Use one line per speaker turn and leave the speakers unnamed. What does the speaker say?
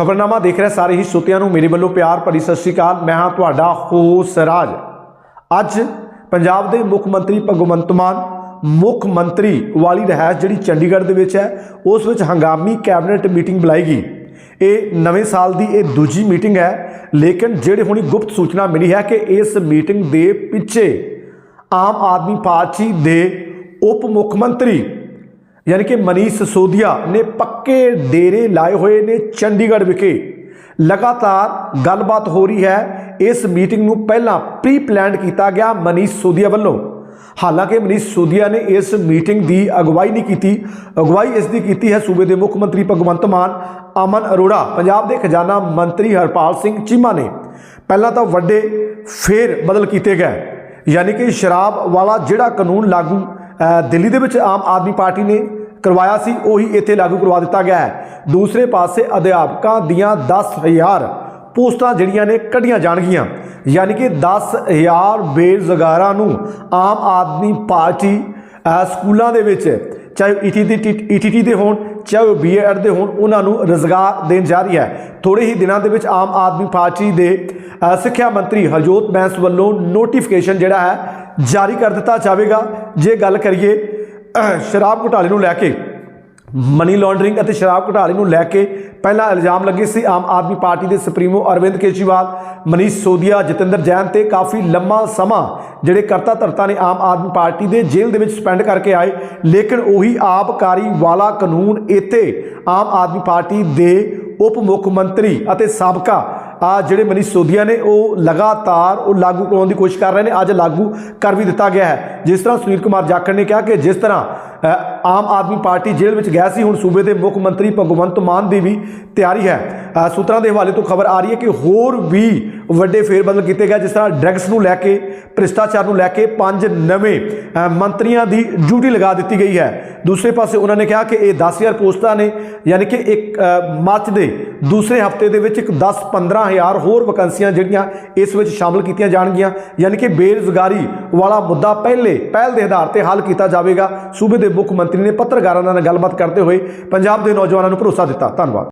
ਖਬਰਨਾਮਾ ਦੇਖ ਰਹੇ ਸਾਰੇ ਹੀ ਸੋਤਿਆਂ ਨੂੰ ਮੇਰੇ ਵੱਲੋਂ ਪਿਆਰ ਭਰੀ ਸਤਿ ਸ਼੍ਰੀ ਅਕਾਲ। ਮੈਂ ਹਾਂ ਤੁਹਾਡਾ ਹੋਸ ਰਾਜ। ਅੱਜ ਪੰਜਾਬ ਦੇ ਮੁੱਖ ਮੰਤਰੀ ਭਗਵੰਤ ਮਾਨ, ਮੁੱਖ ਮੰਤਰੀ ਵਾਲੀ ਰਹਿਸ਼ ਜਿਹੜੀ ਚੰਡੀਗੜ੍ਹ ਦੇ ਵਿੱਚ ਹੈ, ਉਸ ਵਿੱਚ ਹੰਗਾਮੀ ਕੈਬਨਿਟ ਮੀਟਿੰਗ ਬੁਲਾਈ ਗਈ। ਇਹ ਨਵੇਂ ਸਾਲ ਦੀ ਇਹ ਦੂਜੀ ਮੀਟਿੰਗ ਹੈ, ਲੇਕਿਨ ਜਿਹੜੀ ਹੁਣੀ ਗੁਪਤ ਸੂਚਨਾ ਮਿਲੀ ਹੈ ਕਿ ਇਸ ਮੀਟਿੰਗ ਦੇ ਪਿੱਛੇ ਆਮ ਆਦਮੀ ਪਾਰਟੀ ਦੇ ਉਪ ਮੁੱਖ ਮੰਤਰੀ ਯਾਨੀ ਕਿ ਮਨੀਸ਼ ਸਿਸੋਦੀਆ ਨੇ ਪੱਕੇ ਡੇਰੇ ਲਾਏ ਹੋਏ ਨੇ ਚੰਡੀਗੜ੍ਹ ਵਿਖੇ। ਲਗਾਤਾਰ ਗੱਲਬਾਤ ਹੋ ਰਹੀ ਹੈ। ਇਸ ਮੀਟਿੰਗ ਨੂੰ ਪਹਿਲਾਂ ਪ੍ਰੀ ਪਲਾਨਡ ਕੀਤਾ ਗਿਆ ਮਨੀਸ਼ ਸਿਸੋਦੀਆ ਵੱਲੋਂ। ਹਾਲਾਂਕਿ ਮਨੀਸ਼ ਸਿਸੋਦੀਆ ਨੇ ਇਸ ਮੀਟਿੰਗ ਦੀ ਅਗਵਾਈ ਨਹੀਂ ਕੀਤੀ। ਅਗਵਾਈ ਇਸ ਦੀ ਕੀਤੀ ਹੈ ਸੂਬੇ ਦੇ ਮੁੱਖ ਮੰਤਰੀ ਭਗਵੰਤ ਮਾਨ, ਅਮਨ ਅਰੋੜਾ, ਪੰਜਾਬ ਦੇ ਖਜ਼ਾਨਾ ਮੰਤਰੀ ਹਰਪਾਲ ਸਿੰਘ ਚੀਮਾ ਨੇ। ਪਹਿਲਾਂ ਤਾਂ ਵੱਡੇ ਫੇਰ ਬਦਲ ਕੀਤੇ ਗਏ। ਯਾਨੀ ਕਿ ਸ਼ਰਾਬ ਵਾਲਾ ਜਿਹੜਾ ਕਾਨੂੰਨ ਲਾਗੂ ਦਿੱਲੀ ਦੇ ਵਿੱਚ ਆਮ ਆਦਮੀ ਪਾਰਟੀ ਨੇ ਕਰਵਾਇਆ ਸੀ, ਉਹੀ ਇੱਥੇ ਲਾਗੂ ਕਰਵਾ ਦਿੱਤਾ ਗਿਆ ਹੈ। ਦੂਸਰੇ ਪਾਸੇ ਅਧਿਆਪਕਾਂ ਦੀਆਂ 10000 ਪੋਸਟਾਂ ਜਿਹੜੀਆਂ ਨੇ ਕੱਢੀਆਂ ਜਾਣਗੀਆਂ। ਯਾਨੀ ਕਿ 10000 ਬੇਰੁਜ਼ਗਾਰਾਂ ਨੂੰ ਆਮ ਆਦਮੀ ਪਾਰਟੀ ਸਕੂਲਾਂ ਦੇ ਵਿੱਚ, ਚਾਹੇ ਈਟੀ ਦੀ ਈਟੀਟੀ ਦੇ ਹੋਣ, ਚਾਹੇ ਉਹ ਬੀਐਡ ਦੇ ਹੋਣ, ਉਹਨਾਂ ਨੂੰ ਰੋਜ਼ਗਾਰ ਦੇਣ ਜਾ ਰਹੀ ਹੈ। ਥੋੜੇ ਹੀ ਦਿਨਾਂ ਦੇ ਵਿੱਚ ਆਮ ਆਦਮੀ ਪਾਰਟੀ ਦੇ ਸਿੱਖਿਆ ਮੰਤਰੀ ਹਰਜੋਤ ਬੈਂਸ ਵੱਲੋਂ ਨੋਟੀਫਿਕੇਸ਼ਨ ਜਿਹੜਾ ਹੈ ਜਾਰੀ ਕਰ ਦਿੱਤਾ ਜਾਵੇਗਾ। ਜੇ ਗੱਲ ਕਰੀਏ ਸ਼ਰਾਬ ਘੁਟਾਲੇ ਨੂੰ ਲੈ ਕੇ ਮਨੀ ਲਾਂਡਰਿੰਗ ਅਤੇ ਸ਼ਰਾਬ ਘੁਟਾਲੇ ਨੂੰ ਲੈ ਕੇ ਪਹਿਲਾਂ ਇਲਜ਼ਾਮ ਲੱਗੇ ਸੀ ਆਮ ਆਦਮੀ ਪਾਰਟੀ ਦੇ ਸੁਪਰੀਮੋ ਅਰਵਿੰਦ ਕੇਜਰੀਵਾਲ, ਮਨੀਸ਼ ਸੋਦੀਆ ਜਤਿੰਦਰ ਜੈਨ ਤੇ ਕਾਫੀ ਲੰਮਾ ਸਮਾਂ ਜਿਹੜੇ ਕਰਤਾ ਧਰਤਾ ਨੇ ਆਮ ਆਦਮੀ ਪਾਰਟੀ ਦੇ ਜੇਲ੍ਹ ਦੇ ਵਿੱਚ ਸਪੈਂਡ ਕਰਕੇ ਆਏ। ਲੇਕਿਨ ਉਹੀ ਆਬਕਾਰੀ ਵਾਲਾ ਕਾਨੂੰਨ ਇੱਥੇ ਆਮ ਆਦਮੀ ਪਾਰਟੀ ਦੇ ਉਪ ਮੁੱਖ ਮੰਤਰੀ ਅਤੇ ਸਾਬਕਾ ਆ ਜਿਹੜੇ ਮਨੀਸ਼ ਸੋਧੀਆ ਨੇ, ਉਹ ਲਗਾਤਾਰ ਉਹ ਲਾਗੂ ਕਰਾਉਣ ਦੀ ਕੋਸ਼ਿਸ਼ ਕਰ ਰਹੇ ਨੇ, ਅੱਜ ਲਾਗੂ ਕਰ ਵੀ ਦਿੱਤਾ ਗਿਆ ਹੈ। ਜਿਸ ਤਰ੍ਹਾਂ ਸੁਨੀਲ ਕੁਮਾਰ ਜਾਖੜ ਨੇ ਕਿਹਾ ਕਿ ਜਿਸ ਤਰ੍ਹਾਂ ਆਮ ਆਦਮੀ ਪਾਰਟੀ ਜੇਲ੍ਹ ਵਿੱਚ ਗਿਆ ਸੀ, ਹੁਣ ਸੂਬੇ ਦੇ ਮੁੱਖ ਮੰਤਰੀ ਭਗਵੰਤ ਮਾਨ ਦੀ ਵੀ ਤਿਆਰੀ ਹੈ। ਸੂਤਰਾਂ ਦੇ ਹਵਾਲੇ ਤੋਂ ਖਬਰ ਆ ਰਹੀ ਹੈ ਕਿ ਹੋਰ ਵੀ ਵੱਡੇ ਫੇਰਬਦਲ ਕੀਤੇ ਗਏ, ਜਿਸ ਤਰ੍ਹਾਂ ਡਰੱਗਸ ਨੂੰ ਲੈ ਕੇ, ਭ੍ਰਿਸ਼ਟਾਚਾਰ ਨੂੰ ਲੈ ਕੇ ਪੰਜ ਨਵੇਂ ਮੰਤਰੀਆਂ ਦੀ ਡਿਊਟੀ ਲਗਾ ਦਿੱਤੀ ਗਈ ਹੈ। ਦੂਸਰੇ ਪਾਸੇ ਉਹਨਾਂ ਨੇ ਕਿਹਾ ਕਿ ਇਹ 10000 ਪੋਸਟਾਂ ਨੇ, ਯਾਨੀ ਕਿ ਇੱਕ ਮਾਰਚ ਦੇ ਦੂਸਰੇ ਹਫ਼ਤੇ ਦੇ ਵਿੱਚ ਇੱਕ 10-15000 ਹੋਰ ਵੈਕੈਂਸੀਆਂ ਜਿਹੜੀਆਂ ਇਸ ਵਿੱਚ ਸ਼ਾਮਲ ਕੀਤੀਆਂ ਜਾਣਗੀਆਂ, ਯਾਨੀ ਕਿ ਬੇਰੁਜ਼ਗਾਰੀ ਵਾਲਾ ਮੁੱਦਾ ਪਹਿਲੇ ਪਹਿਲ ਦੇ ਆਧਾਰ ਤੇ ਹੱਲ ਕੀਤਾ ਜਾਵੇਗਾ। ਸੂਬੇ ਦੇ ਮੁੱਖ ਮੰਤਰੀ ਨੇ ਪੱਤਰਕਾਰਾਂ ਨਾਲ ਗੱਲਬਾਤ ਕਰਦੇ ਹੋਏ ਪੰਜਾਬ ਦੇ ਨੌਜਵਾਨਾਂ ਨੂੰ ਭਰੋਸਾ ਦਿੱਤਾ। ਧੰਨਵਾਦ।